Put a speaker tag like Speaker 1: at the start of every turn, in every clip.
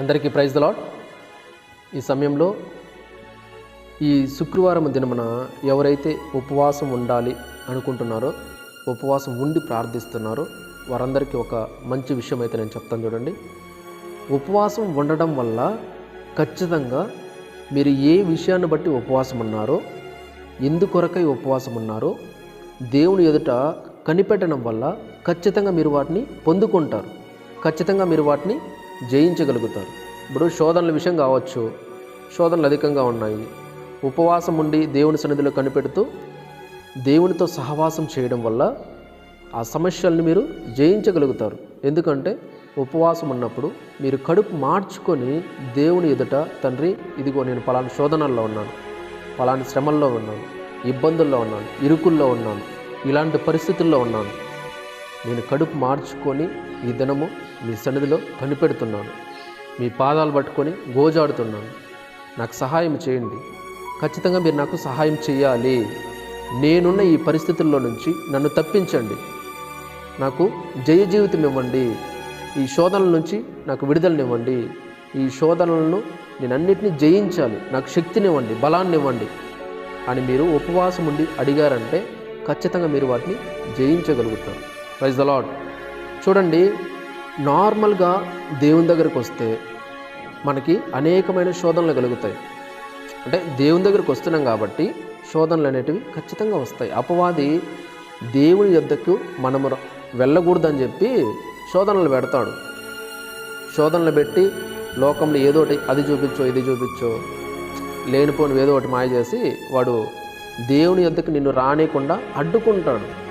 Speaker 1: అందరికీ praise the lord ఈ సమయంలో ఈ శుక్రవారం దినమున ఎవరైతే ఉపవాసం ఉండాలి అనుకుంటున్నారో ఉపవాసం ఉండి ప్రార్థిస్తున్నారో వారందరికీ ఒక మంచి విషయం అయితే నేను చెప్తాను చూడండి. ఉపవాసం ఉండడం వల్ల ఖచ్చితంగా మీరు ఏ విషయాన్ని బట్టి ఉపవాసం ఉన్నారో ఎందుకొరకై ఉపవాసం ఉన్నారో దేవుని ఎదుట కనిపెట్టడం వల్ల ఖచ్చితంగా మీరు వాటిని పొందుకుంటారు. ఖచ్చితంగా మీరు వాటిని జయించగలుగుతారు. ఇప్పుడు శోధనల విషయం కావచ్చు శోధనలు అధికంగా ఉన్నాయి. ఉపవాసం ఉండి దేవుని సన్నిధిలో కనిపెడుతూ దేవునితో సహవాసం చేయడం వల్ల ఆ సమస్యల్ని మీరు జయించగలుగుతారు. ఎందుకంటే ఉపవాసం ఉన్నప్పుడు మీరు కడుపు మార్చుకొని దేవుని ఎదుట తండ్రి ఇదిగో నేను పలాని శోధనల్లో ఉన్నాను పలాని శ్రమల్లో ఉన్నాను ఇబ్బందుల్లో ఉన్నాను ఇరుకుల్లో ఉన్నాను ఇలాంటి పరిస్థితుల్లో ఉన్నాను నేను కడుపు మార్చుకొని ఈ దినము మీ సన్నిధిలో కనిపెడుతున్నాను. మీ పాదాలు పట్టుకొని గోజాడుతున్నాను. నాకు సహాయం చేయండి. ఖచ్చితంగా మీరు నాకు సహాయం చేయాలి. నేనున్న ఈ పరిస్థితుల్లో నుంచి నన్ను తప్పించండి. నాకు జయ జీవితం ఇవ్వండి. ఈ శోధనల నుంచి నాకు విడుదలనివ్వండి ఈ శోధనలను నేను అన్నిటినీ జయించాలి. నాకు శక్తినివ్వండి బలాన్నివ్వండి అని మీరు ఉపవాసం ఉండి అడిగారంటే ఖచ్చితంగా మీరు వాటిని జయించగలుగుతారు. ప్రైజ్ ద లాడ్ చూడండి నార్మల్గా దేవుని దగ్గరికి వస్తే మనకి అనేకమైన శోధనలు కలుగుతాయి. అంటే దేవుని దగ్గరికి వస్తున్నాం కాబట్టి శోధనలు అనేటివి ఖచ్చితంగా వస్తాయి. అపవాది దేవుని యొద్దకు మనము వెళ్ళకూడదని చెప్పి శోధనలు పెడతాడు. శోధనలు పెట్టి లోకంలో ఏదో ఒకటి అది చూపించో ఇది చూపించో లేనిపోని ఏదో ఒకటి మాయ చేసి వాడు దేవుని యొద్దకు నిన్ను రానియకుండా అడ్డుకుంటాడు.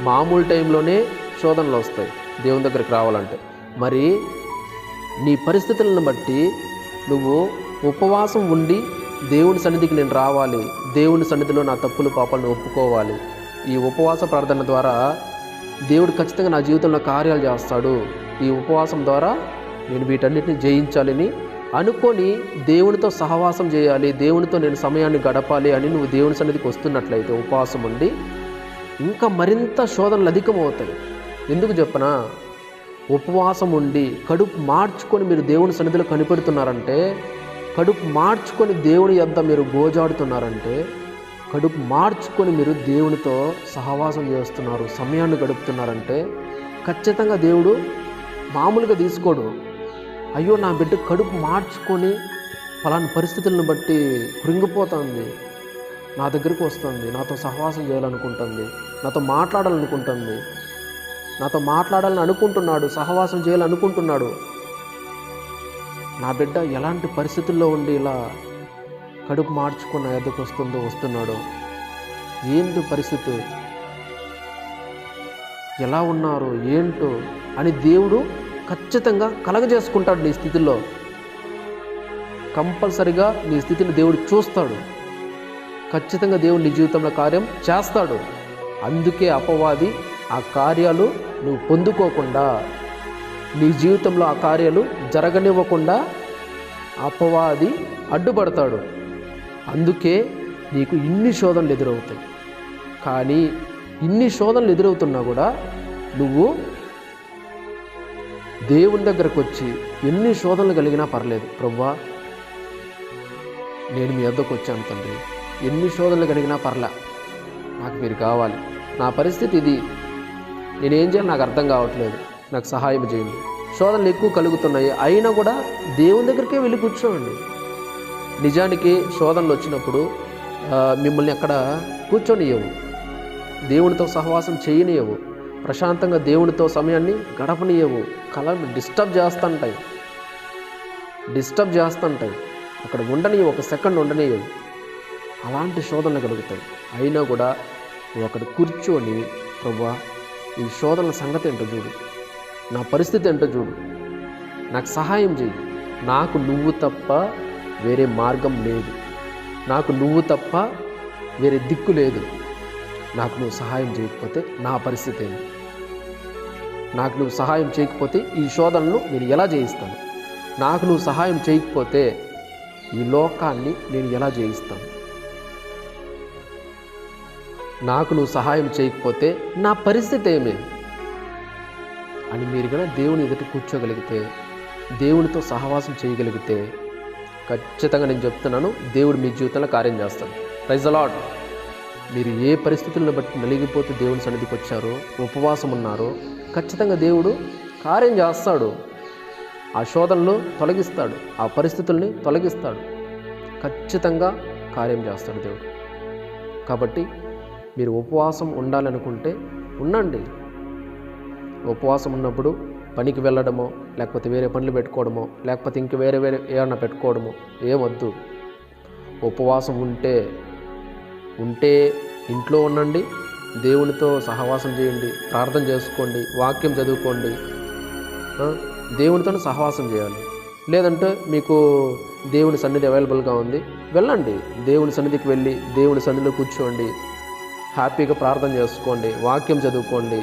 Speaker 1: మామూలు టైంలోనే శోధనలు వస్తాయి. దేవుని దగ్గరికి రావాలంటే. మరి నీ పరిస్థితులను బట్టి నువ్వు ఉపవాసం ఉండి దేవుని సన్నిధికి నేను రావాలి. దేవుని సన్నిధిలో నా తప్పులు పాపాలను ఒప్పుకోవాలి. ఈ ఉపవాస ప్రార్థన ద్వారా దేవుడు ఖచ్చితంగా నా జీవితంలో కార్యాలు చేస్తాడు. ఈ ఉపవాసం ద్వారా నేను వీటన్నిటిని జయించాలని అనుకొని దేవునితో సహవాసం చేయాలి. దేవునితో నేను సమయాన్ని గడపాలి అని నువ్వు దేవుని సన్నిధికి వస్తున్నట్లయితే ఉపవాసం ఉండి ఇంకా మరింత శోధనలు అధికమవుతాయి. ఎందుకు చెప్పనా? ఉపవాసం ఉండి కడుపు మార్చుకొని మీరు దేవుని సన్నిధిలో కనిపెడుతున్నారంటే కడుపు మార్చుకొని దేవుని యొద్ద మీరు గోజాడుతున్నారంటే కడుపు మార్చుకొని మీరు దేవునితో సహవాసం చేస్తున్నారు సమయాన్ని గడుపుతున్నారంటే ఖచ్చితంగా దేవుడు మామూలుగా తీసుకోడు. అయ్యో నా బిడ్డ కడుపు మార్చుకొని ఫలాని పరిస్థితులను బట్టి కృంగిపోతుంది. నా దగ్గరికి వస్తుంది నాతో సహవాసం చేయాలనుకుంటుంది నాతో మాట్లాడాలనుకుంటుంది నాతో మాట్లాడాలని అనుకుంటున్నాడు సహవాసం చేయాలనుకుంటున్నాడు. నా బిడ్డ ఎలాంటి పరిస్థితుల్లో ఉండి ఇలా కడుపు మార్చుకున్న ఎద్దకు వస్తుందో వస్తున్నాడో ఏంటి పరిస్థితి? ఎలా ఉన్నారు ఏంటో అని దేవుడు ఖచ్చితంగా కలగజేసుకుంటాడు నీ స్థితిలో. కంపల్సరిగా నీ స్థితిని దేవుడు చూస్తాడు. ఖచ్చితంగా దేవుడు నీ జీవితంలో కార్యం చేస్తాడు. అందుకే అపవాది ఆ కార్యాలు నువ్వు పొందుకోకుండా నీ జీవితంలో ఆ కార్యాలు జరగనివ్వకుండా అపవాది అడ్డుపడతాడు. అందుకే నీకు ఇన్ని శోధనలు ఎదురవుతాయి. కానీ ఇన్ని శోధనలు ఎదురవుతున్నా కూడా నువ్వు దేవుని దగ్గరకు వచ్చి ఎన్ని శోధనలు కలిగినా పర్లేదు. ప్రవ్వా నేను మీ వద్దకు వచ్చాను తండ్రి. ఎన్ని శోధనలు కలిగినా పర్లే. నాకు మీరు కావాలి. నా పరిస్థితి ఇది. నేనేం చేయాలి నాకు అర్థం కావట్లేదు. నాకు సహాయం చేయండి. శోధనలు ఎక్కువ కలుగుతున్నాయి. అయినా కూడా దేవుని దగ్గరికే వెళ్ళి కూర్చోండి. నిజానికి శోధనలు వచ్చినప్పుడు మిమ్మల్ని అక్కడ కూర్చొనియవు దేవునితో సహవాసం చేయనియవు ప్రశాంతంగా దేవునితో సమయాన్ని గడపనియవు కల డిస్టర్బ్ చేస్తుంటాయి. డిస్టర్బ్ చేస్తుంటాయి. అక్కడ ఉండనియవు ఒక సెకండ్ ఉండనియవు అలాంటి శోధనలు కలుగుతాయి. అయినా కూడా నువ్వు అక్కడ కూర్చొని ప్రభా ఈ శోధనల సంగతి ఏంటో చూడు. నా పరిస్థితి ఏంటో చూడు. నాకు సహాయం చేయి నాకు నువ్వు తప్ప వేరే మార్గం లేదు. నాకు నువ్వు తప్ప వేరే దిక్కు లేదు. నాకు నువ్వు సహాయం చేయకపోతే నా పరిస్థితి ఏంటి నాకు నువ్వు సహాయం చేయకపోతే ఈ శోధనను నేను ఎలా జయిస్తాను? నాకు నువ్వు సహాయం చేయకపోతే ఈ లోకాన్ని నేను ఎలా జయిస్తాను? నాకు నువ్వు సహాయం చేయకపోతే నా పరిస్థితి ఏమి? అని మీరు కనుక దేవుని ఎదుట కూర్చోగలిగితే దేవునితో సహవాసం చేయగలిగితే ఖచ్చితంగా నేను చెప్తున్నాను దేవుడు మీ జీవితంలో కార్యం చేస్తాడు. ప్రైజ్ అలాట్ మీరు ఏ పరిస్థితులను బట్టి నలిగిపోతే దేవుని సన్నిధికి వచ్చారో ఉపవాసం ఉన్నారో ఖచ్చితంగా దేవుడు కార్యం చేస్తాడు. ఆ శోధనలు తొలగిస్తాడు ఆ పరిస్థితుల్ని తొలగిస్తాడు. ఖచ్చితంగా కార్యం చేస్తాడు దేవుడు. కాబట్టి మీరు ఉపవాసం ఉండాలనుకుంటే ఉండండి. ఉపవాసం ఉన్నప్పుడు పనికి వెళ్ళడమో లేకపోతే వేరే పనులు పెట్టుకోవడమో లేకపోతే ఇంక వేరే వేరే ఏమన్నా పెట్టుకోవడమో ఏమొద్దు. ఉపవాసం ఉంటే ఉంటే ఇంట్లో ఉండండి దేవునితో సహవాసం చేయండి ప్రార్థన చేసుకోండి వాక్యం చదువుకోండి. దేవునితో సహవాసం చేయాలి. లేదంటే మీకు దేవుని సన్నిధి అవైలబుల్గా ఉంది. వెళ్ళండి. దేవుని సన్నిధికి వెళ్ళి దేవుని సన్నిధిలో కూర్చోండి. హ్యాపీగా ప్రార్థన చేసుకోండి వాక్యం చదువుకోండి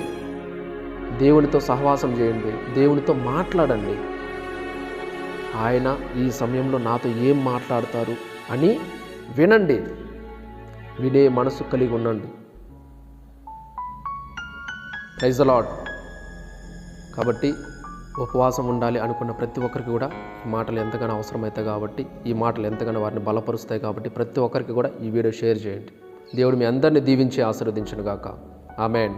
Speaker 1: దేవునితో సహవాసం చేయండి దేవునితో మాట్లాడండి. ఆయన ఈ సమయంలో నాతో ఏం మాట్లాడతారు అని వినండి. వినే మనసు కలిగి ఉండండి. ప్రైజ్ కాబట్టి ఉపవాసం ఉండాలి అనుకున్న ప్రతి ఒక్కరికి కూడా ఈ మాటలు ఎంతగానో అవసరమవుతాయి కాబట్టి ఈ మాటలు ఎంతగానో వారిని బలపరుస్తాయి కాబట్టి ప్రతి ఒక్కరికి కూడా ఈ వీడియో షేర్ చేయండి. దేవుడు మీ అందరిని దీవించి ఆశీర్వదించను గాక ఆమెన్.